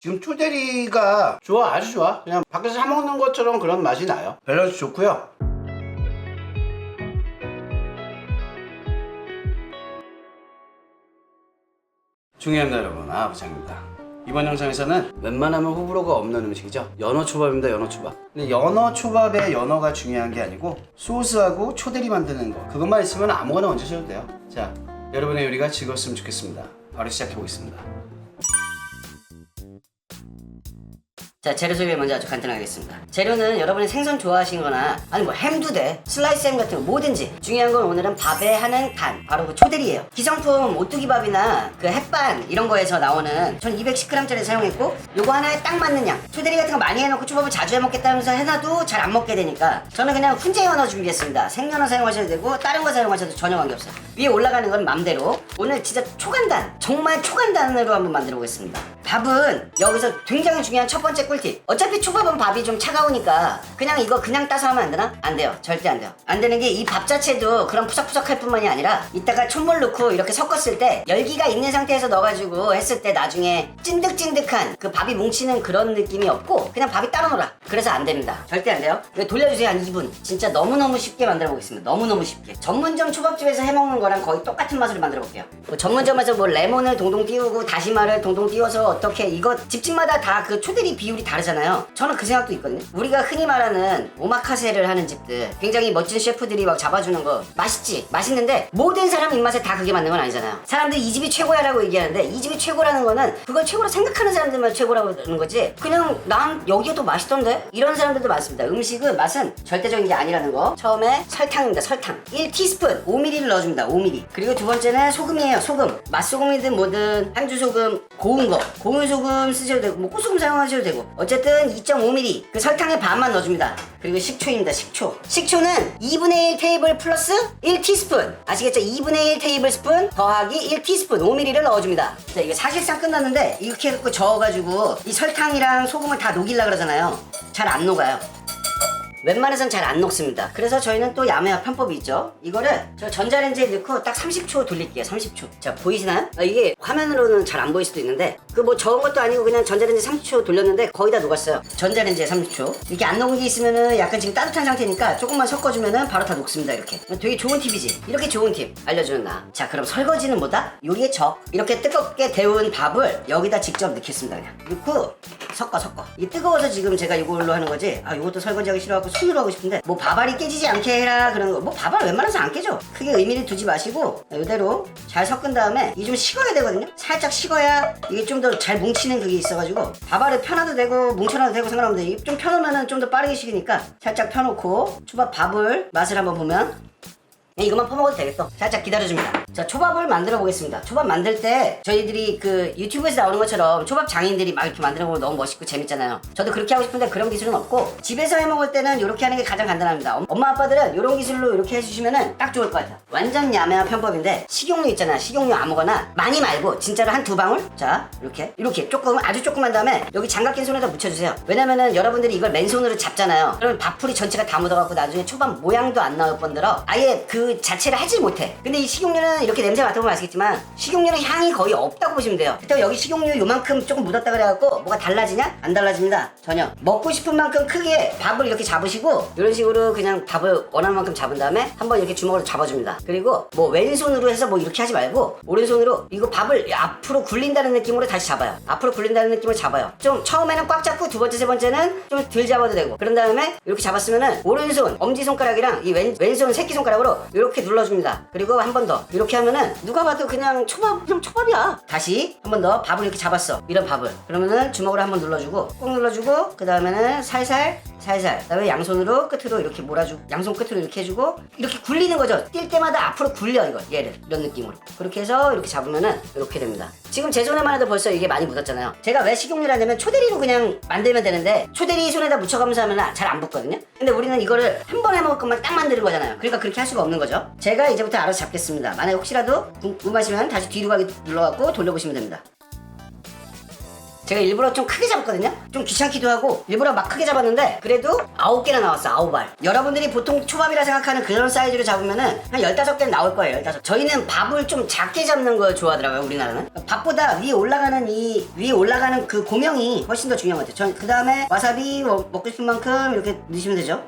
지금 투데리가 좋아 아주 좋아? 그냥 밖에서 사 먹는 것처럼 그런 맛이 나요? 밸런스 좋고요. 중요합니다 여러분. 아부장입니다. 이번 영상에서는 웬만하면 호불호가 없는 음식이죠. 연어초밥입니다 연어초밥. 근데 연어초밥에 연어가 중요한 게 아니고 소스하고 초대리 만드는 거. 그것만 있으면 아무거나 얹으셔도 돼요. 자 여러분의 요리가 즐거웠으면 좋겠습니다. 바로 시작해 보겠습니다 자 재료 소개 먼저 아주 간단하게 하겠습니다. 재료는 여러분이 생선 좋아하시거나 아니 뭐 햄도 돼 슬라이스 햄 같은 거 뭐든지. 중요한 건 오늘은 밥에 하는 간 바로 그 초대리예요. 기성품 오뚜기밥이나 그 햇반 이런 거에서 나오는 전 210g짜리 사용했고 요거 하나에 딱 맞는 양. 초대리 같은 거 많이 해놓고 초밥을 자주 해먹겠다면서 해놔도 잘 안 먹게 되니까 저는 그냥 훈제 연어 준비했습니다. 생연어 사용하셔도 되고 다른 거 사용하셔도 전혀 관계없어요. 위에 올라가는 건 맘대로. 오늘 진짜 초간단 정말 초간단으로 한번 만들어 보겠습니다. 밥은 여기서 굉장히 중요한 첫 번째 꿀팁. 어차피 초밥은 밥이 좀 차가우니까 그냥 이거 그냥 따서 하면 안 되나? 안 돼요. 절대 안 돼요. 안 되는 게 이 밥 자체도 그런 푸석푸석할 뿐만이 아니라 이따가 촛물 넣고 이렇게 섞었을 때 열기가 있는 상태에서 넣어가지고 했을 때 나중에 찐득찐득한 그 밥이 뭉치는 그런 느낌이 없고 그냥 밥이 따로 놀아. 그래서 안 됩니다. 절대 안 돼요. 돌려주세요 한 2분. 진짜 너무너무 쉽게 만들어 보겠습니다. 너무너무 쉽게. 전문점 초밥집에서 해먹는 거랑 거의 똑같은 맛으로 만들어 볼게요. 뭐 전문점에서 뭐 레몬을 동동 띄우고 다시마를 동동 띄워서 어떻게 이거 집집마다 다 그 초대리 비율이 다르잖아요. 저는 그 생각도 있거든요. 우리가 흔히 말하는 오마카세를 하는 집들 굉장히 멋진 셰프들이 막 잡아주는 거 맛있지? 맛있는데 모든 사람 입맛에 다 그게 맞는 건 아니잖아요. 사람들 이 집이 최고야라고 얘기하는데 이 집이 최고라는 거는 그걸 최고로 생각하는 사람들만 최고라고 하는 거지? 그냥 난 여기가 더 맛있던데? 이런 사람들도 많습니다. 음식은 맛은 절대적인 게 아니라는 거. 처음에 설탕입니다. 설탕. 1티스푼. 5ml를 넣어줍니다. 5ml 그리고 두 번째는 소금이에요. 소금. 맛소금이든 뭐든 한주 소금 고운 거. 고운 소금 쓰셔도 되고 뭐 꽃소금 사용하셔도 되고 어쨌든 2.5ml 그 설탕의 반만 넣어줍니다 그리고 식초입니다 식초 식초는 2분의 1 테이블 플러스 1티스푼 아시겠죠 2분의 1 테이블 스푼 더하기 1티스푼 5ml를 넣어줍니다 자 이게 사실상 끝났는데 이렇게 해갖고 저어가지고 이 설탕이랑 소금을 다 녹이려 그러잖아요 잘 안 녹아요 웬만해선 잘 안 녹습니다. 그래서 저희는 또 야매한 편법이 있죠. 이거를 저 전자레인지에 넣고 딱 30초 돌릴게요. 30초. 자 보이시나요? 아, 이게 화면으로는 잘 안 보일 수도 있는데 그뭐 적은 것도 아니고 그냥 전자레인지 30초 돌렸는데 거의 다 녹았어요. 전자레인지에 30초. 이렇게 안 녹은 게 있으면은 약간 지금 따뜻한 상태니까 조금만 섞어주면은 바로 다 녹습니다. 이렇게. 되게 좋은 팁이지. 이렇게 좋은 팁 알려주는 나. 자 그럼 설거지는 뭐다? 요리의 적. 이렇게 뜨겁게 데운 밥을 여기다 직접 넣겠습니다. 그냥. 넣고 섞어 섞어. 이 뜨거워서 지금 제가 이걸로 하는 거지. 아 이것도 설거지하기 싫어갖고 손으로 하고 싶은데 뭐 밥알이 깨지지 않게 해라 그런 거. 뭐 밥알 웬만해서 안 깨져. 크게 의미를 두지 마시고 이대로 잘 섞은 다음에 이게 좀 식어야 되거든요. 살짝 식어야 이게 좀더 잘 뭉치는 그게 있어가지고 밥알을 펴놔도 되고 뭉쳐놔도 되고 상관없는데 좀 펴놓으면은 좀더 빠르게 식으니까 살짝 펴놓고 초밥 밥을 맛을 한번 보면 네, 이것만 퍼먹어도 되겠어. 살짝 기다려줍니다. 자, 초밥을 만들어 보겠습니다. 초밥 만들 때 저희들이 그 유튜브에서 나오는 것처럼 초밥 장인들이 막 이렇게 만드는 거 너무 멋있고 재밌잖아요. 저도 그렇게 하고 싶은데 그런 기술은 없고 집에서 해 먹을 때는 이렇게 하는 게 가장 간단합니다. 엄- 엄마 아빠들은 이런 기술로 이렇게 해주시면은 딱 좋을 것 같아요. 완전 야매한 편법인데 식용유 있잖아. 식용유 아무거나 많이 말고 진짜로 한 두 방울. 자, 이렇게 이렇게 조금 아주 조금 한 다음에 여기 장갑 낀 손에다 묻혀주세요. 왜냐면은 여러분들이 이걸 맨손으로 잡잖아요. 그러면 밥풀이 전체가 다 묻어갖고 나중에 초밥 모양도 안 나올 뿐더러 아예 그 자체를 하질 못해. 근데 이 식용유는 이렇게 냄새 맡아보면 아시겠지만 식용유는 향이 거의 없다고 보시면 돼요. 그때 여기 식용유 요만큼 조금 묻었다 그래갖고 뭐가 달라지냐? 안 달라집니다. 전혀. 먹고 싶은 만큼 크게 밥을 이렇게 잡으시고 이런 식으로 그냥 밥을 원하는 만큼 잡은 다음에 한번 이렇게 주먹으로 잡아줍니다. 그리고 뭐 왼손으로 해서 뭐 이렇게 하지 말고 오른손으로 이거 밥을 앞으로 굴린다는 느낌으로 다시 잡아요. 앞으로 굴린다는 느낌으로 잡아요. 좀 처음에는 꽉 잡고 두 번째 세 번째는 좀 덜 잡아도 되고 그런 다음에 이렇게 잡았으면은 오른손 엄지 손가락이랑 이 왼, 왼손 새끼 손가락으로 이렇게 눌러줍니다. 그리고 한 번 더 이렇게 하면은 누가 봐도 그냥 초밥 그냥 초밥이야. 다시 한 번 더 밥을 이렇게 잡았어. 이런 밥을 그러면은 주먹으로 한 번 눌러주고 꼭 눌러주고 그 다음에는 살살 살살. 그다음에 양손으로 끝으로 이렇게 몰아주고 양손 끝으로 이렇게 해주고 이렇게 굴리는 거죠. 뛸 때마다 앞으로 굴려 이거 얘를. 이런 느낌으로. 그렇게 해서 이렇게 잡으면은 이렇게 됩니다. 지금 제 손에만 해도 벌써 이게 많이 묻었잖아요. 제가 왜 식용유를 하냐면 초대리로 그냥 만들면 되는데 초대리 손에다 묻혀가면서 하면 잘 안 붙거든요. 근데 우리는 이거를 한 번에 먹을 것만 딱 만드는 거잖아요. 그러니까 그렇게 할 수가 없는 거죠. 제가 이제부터 알아서 잡겠습니다. 만약에 혹시라도 궁금하시면 다시 뒤로 가기 눌러갖고 돌려보시면 됩니다 제가 일부러 좀 크게 잡았거든요? 좀 귀찮기도 하고 일부러 막 크게 잡았는데 그래도 아홉 개나 나왔어 아홉 알 여러분들이 보통 초밥이라 생각하는 그런 사이즈로 잡으면은 한 열다섯 개는 나올 거예요 열다섯. 저희는 밥을 좀 작게 잡는 걸 좋아하더라고요 우리나라는. 밥보다 위에 올라가는 이 위에 올라가는 그 고명이 훨씬 더 중요한 것 같아요. 전 그 다음에 와사비 뭐 먹고 싶은 만큼 이렇게 넣으시면 되죠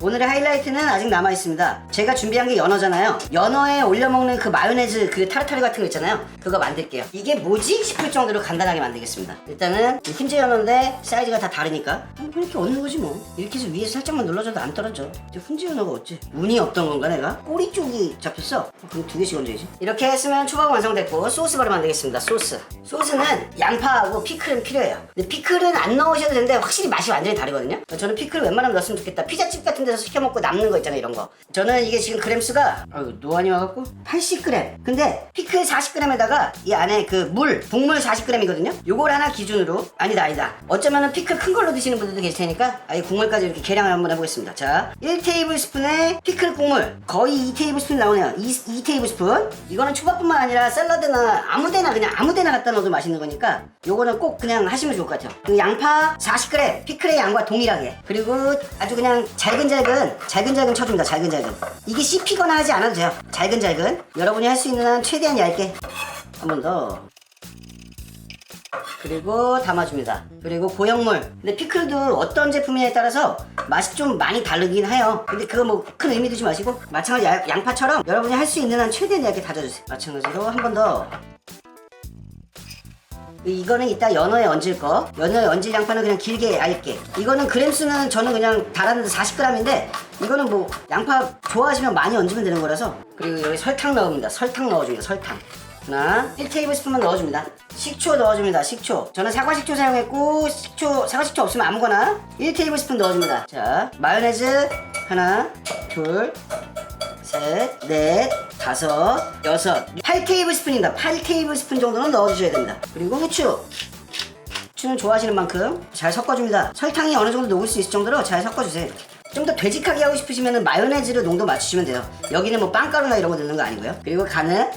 오늘의 하이라이트는 아직 남아 있습니다. 제가 준비한 게 연어잖아요. 연어에 올려 먹는 그 마요네즈 그 타르타르 같은 거 있잖아요. 그거 만들게요. 이게 뭐지 싶을 정도로 간단하게 만들겠습니다. 일단은 이 흰재 연어인데 사이즈가 다 다르니까 뭐 이렇게 얻는 거지 뭐. 이렇게 해서 위에서 살짝만 눌러줘도 안 떨어져. 이제 훈제 연어가 어째? 운이 없던 건가 내가? 꼬리 쪽이 잡혔어. 어, 그럼 두 개씩 얹어야지. 이렇게 했으면 초밥 완성됐고 소스 바로 만들겠습니다. 소스. 소스는 양파하고 피클은 필요해요. 근데 피클은 안 넣으셔도 되는데 확실히 맛이 완전히 다르거든요. 저는 피클 웬만하면 넣었으면 좋겠다. 피자집 같은 데서 시켜 먹고 남는 거 있잖아요, 이런 거. 저는 이게 지금 그램 수가 아유, 노안이 와갖고 80g. 근데 피클 40g에다가 이 안에 그 물, 국물 40g이거든요. 요걸 하나 기준으로 아니다, 아니다. 어쩌면은 피클 큰 걸로 드시는 분들도 계실 테니까 아예 국물까지 이렇게 계량을 한번 해보겠습니다. 자, 1테이블스푼의 피클 국물 거의 2테이블스푼 나오네요. 2, 2테이블스푼. 이거는 초밥뿐만 아니라 샐러드나 아무데나 그냥 아무데나 갖다 넣어도 맛있는 거니까 요거는 꼭 그냥 하시면 좋을 것 같아요. 그리고 양파 40g, 피클의 양과 동일하게. 그리고 아주 그냥 잘 근잘근, 잘근잘근 쳐줍니다. 잘근잘근. 이게 씹히거나 하지 않아도 돼요. 잘근잘근. 여러분이 할 수 있는 한 최대한 얇게. 한 번 더. 그리고 담아줍니다. 그리고 고형물. 근데 피클도 어떤 제품이냐에 따라서 맛이 좀 많이 다르긴 해요. 근데 그거 뭐 큰 의미 두지 마시고 마찬가지 야- 양파처럼 여러분이 할 수 있는 한 최대한 얇게 다져주세요. 마찬가지로 한 번 더. 이거는 이따 연어에 얹을 거. 연어에 얹을 양파는 그냥 길게 얇게. 이거는 그램 수는 저는 그냥 달았는데 40g인데 이거는 뭐 양파 좋아하시면 많이 얹으면 되는 거라서. 그리고 여기 설탕 넣습니다. 설탕 넣어줍니다. 설탕. 하나, 1테이블스푼만 넣어줍니다. 식초 넣어줍니다. 식초. 저는 사과 식초 사용했고 식초 사과 식초 없으면 아무거나 1테이블스푼 넣어줍니다. 자, 마요네즈 하나, 둘, 셋, 넷, 다섯, 여섯, 8테이블 스푼입니다. 8테이블 스푼 정도는 넣어주셔야 됩니다. 그리고 후추. 후추는 좋아하시는 만큼 잘 섞어줍니다. 설탕이 어느 정도 녹을 수 있을 정도로 잘 섞어주세요. 좀 더 되직하게 하고 싶으시면 마요네즈로 농도 맞추시면 돼요. 여기는 뭐 빵가루나 이런 거 넣는 거 아니고요. 그리고 간은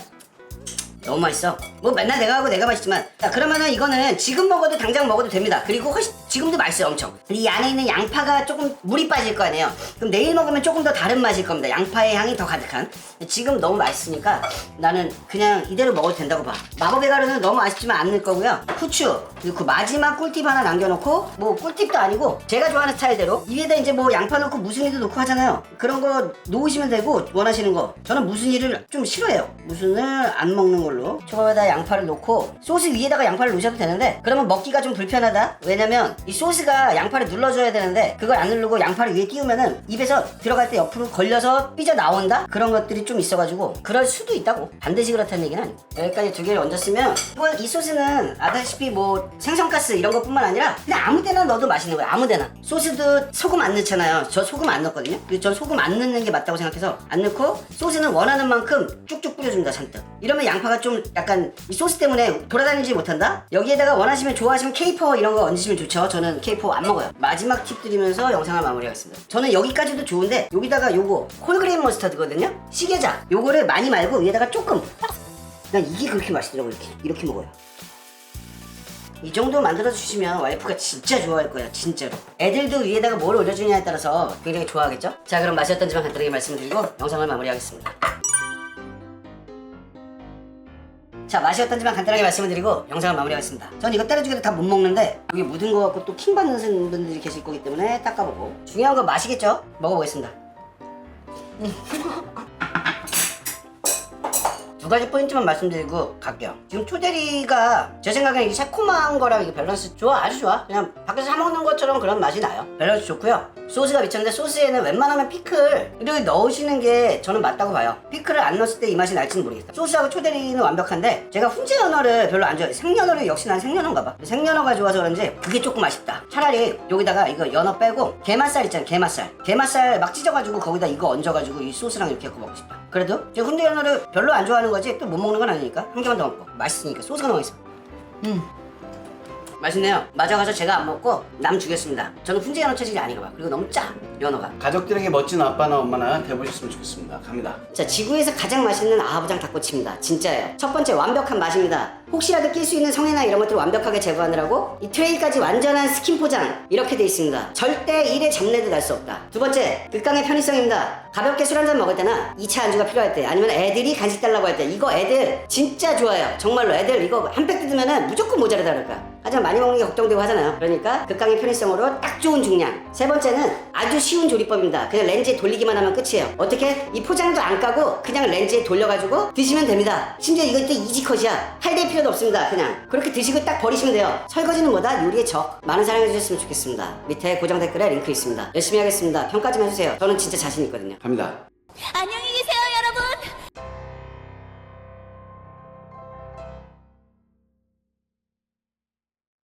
너무 맛있어. 뭐 맨날 내가 하고 내가 맛있지만. 자, 그러면은 이거는 지금 먹어도 당장 먹어도 됩니다. 그리고 훨씬 지금도 맛있어요, 엄청. 근데 이 안에 있는 양파가 조금 물이 빠질 거 아니에요. 그럼 내일 먹으면 조금 더 다른 맛일 겁니다. 양파의 향이 더 가득한. 지금 너무 맛있으니까 나는 그냥 이대로 먹어도 된다고 봐. 마법의 가루는 너무 아쉽지만 안 넣을 거고요. 후추. 그리고 그 마지막 꿀팁 하나 남겨놓고 뭐 꿀팁도 아니고 제가 좋아하는 스타일대로 위에다 이제 뭐 양파 넣고 무순이도 넣고 하잖아요. 그런 거 놓으시면 되고 원하시는 거. 저는 무순이를 좀 싫어해요. 무순을 안 먹는 걸로. 초밥에다 양파를 놓고 소스 위에다가 양파를 놓으셔도 되는데 그러면 먹기가 좀 불편하다. 왜냐면 이 소스가 양파를 눌러줘야 되는데 그걸 안 누르고 양파를 위에 띄우면은 입에서 들어갈 때 옆으로 걸려서 삐져 나온다. 그런 것들이 좀 있어가지고 그럴 수도 있다고. 반드시 그렇다는 얘기는 아니고. 여기까지 두 개를 얹었으면 뭐 이 소스는 아다시피 뭐 생선가스 이런 것뿐만 아니라 그냥 아무 데나 넣어도 맛있는 거예요. 아무 데나. 소스도 소금 안 넣잖아요. 저 소금 안 넣거든요. 전 소금 안 넣는 게 맞다고 생각해서 안 넣고 소스는 원하는 만큼 쭉쭉 뿌려줍니다. 잔뜩. 이러면 양파가 좀 약간 이 소스 때문에 돌아다니지 못한다. 여기에다가 원하시면 좋아하시면 케이퍼 이런 거 얹으시면 좋죠. 저는 케이퍼 안 먹어요. 마지막 팁 드리면서 영상을 마무리하겠습니다. 저는 여기까지도 좋은데 여기다가 요거 홀그레인 머스타드거든요. 시계자. 요거를 많이 말고 위에다가 조금. 난 이게 그렇게 맛있더라고 이렇게 이렇게 먹어요. 이 정도 만들어 주시면 와이프가 진짜 좋아할 거야 진짜로 애들도 위에다가 뭘 올려주냐에 따라서 굉장히 좋아하겠죠? 자 그럼 맛이 어떤지만 간단하게 말씀드리고 영상을 마무리하겠습니다 자 맛이 어떤지만 간단하게 말씀을 드리고 영상을 마무리하겠습니다 전 이거 때려주기도 다 못 먹는데 여기 묻은 거 갖고 또 킹 받는 분들이 계실 거기 때문에 닦아보고 중요한 건 맛이겠죠? 먹어보겠습니다 두 가지 포인트만 말씀드리고 갈게요. 지금 초대리가 제 생각에 이 새콤한 거랑 이게 밸런스 좋아, 아주 좋아. 그냥 밖에서 사 먹는 것처럼 그런 맛이 나요. 밸런스 좋고요. 소스가 미쳤는데 소스에는 웬만하면 피클 이렇게 넣으시는 게 저는 맞다고 봐요. 피클을 안 넣었을 때 이 맛이 날지는 모르겠다. 소스하고 초대리는 완벽한데 제가 훈제 연어를 별로 안 좋아해요. 생연어를 역시 난 생연어인가 봐. 생연어가 좋아서 그런지 그게 조금 아쉽다. 차라리 여기다가 이거 연어 빼고 게맛살 있잖아요. 게맛살. 게맛살 막 찢어가지고 거기다 이거 얹어가지고 이 소스랑 이렇게 갖고 먹고 싶다. 그래도 제가 훈제 연어를 별로 안 좋아하는 거지 또 못 먹는 건 아니니까 한 개만 더 먹고 맛있으니까 소스가 너무 있어. 음. 맛있네요. 맞아가서 제가 안 먹고 남 주겠습니다. 저는 훈제 연어 체질이 아닌가 봐. 그리고 너무 짜 연어가. 가족들에게 멋진 아빠나 엄마나 돼보셨으면 좋겠습니다. 갑니다. 자 지구에서 가장 맛있는 아부장 닭꼬치입니다. 진짜예요. 첫 번째 완벽한 맛입니다. 혹시라도 낄 수 있는 성에나 이런 것들을 완벽하게 제거하느라고 이 트레이까지 완전한 스킨 포장 이렇게 돼 있습니다. 절대 일에 잡내도 날 수 없다. 두 번째 극강의 편의성입니다. 가볍게 술 한 잔 먹을 때나 2차 안주가 필요할 때 아니면 애들이 간식 달라고 할 때 이거 애들 진짜 좋아요. 정말로 애들 이거 한 팩 뜯으면은 무조건 모자르다 그럴까. 하지만 많이 먹는 게 걱정되고 하잖아요. 그러니까 극강의 편의성으로 딱 좋은 중량. 세 번째는 아주 쉬운 조리법입니다. 그냥 렌즈에 돌리기만 하면 끝이에요. 어떻게? 이 포장도 안 까고 그냥 렌즈에 돌려가지고 드시면 됩니다. 심지어 이것도 이지컷이야. 할될 필요도 없습니다. 그냥 그렇게 드시고 딱 버리시면 돼요. 설거지는 뭐다? 요리의 적. 많은 사랑해 주셨으면 좋겠습니다. 밑에 고정 댓글에 링크 있습니다. 열심히 하겠습니다. 평가 좀 해주세요. 저는 진짜 자신 있거든요. 갑니다. 안녕히